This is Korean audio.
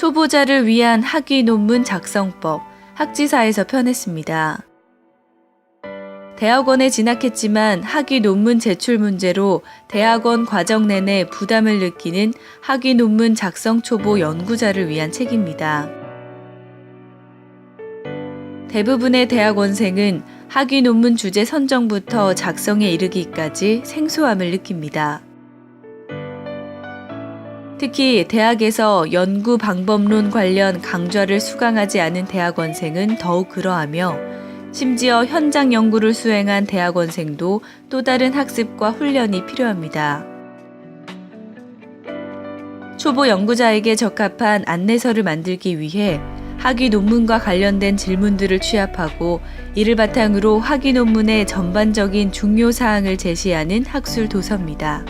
초보자를 위한 학위 논문 작성법 학지사에서 펴냈습니다. 대학원에 진학했지만 학위 논문 제출 문제로 대학원 과정 내내 부담을 느끼는 학위 논문 작성 초보 연구자를 위한 책입니다. 대부분의 대학원생은 학위 논문 주제 선정부터 작성에 이르기까지 생소함을 느낍니다. 특히 대학에서 연구 방법론 관련 강좌를 수강하지 않은 대학원생은 더욱 그러하며 심지어 현장 연구를 수행한 대학원생도 또 다른 학습과 훈련이 필요합니다. 초보 연구자에게 적합한 안내서를 만들기 위해 학위 논문과 관련된 질문들을 취합하고 이를 바탕으로 학위 논문의 전반적인 중요 사항을 제시하는 학술 도서입니다.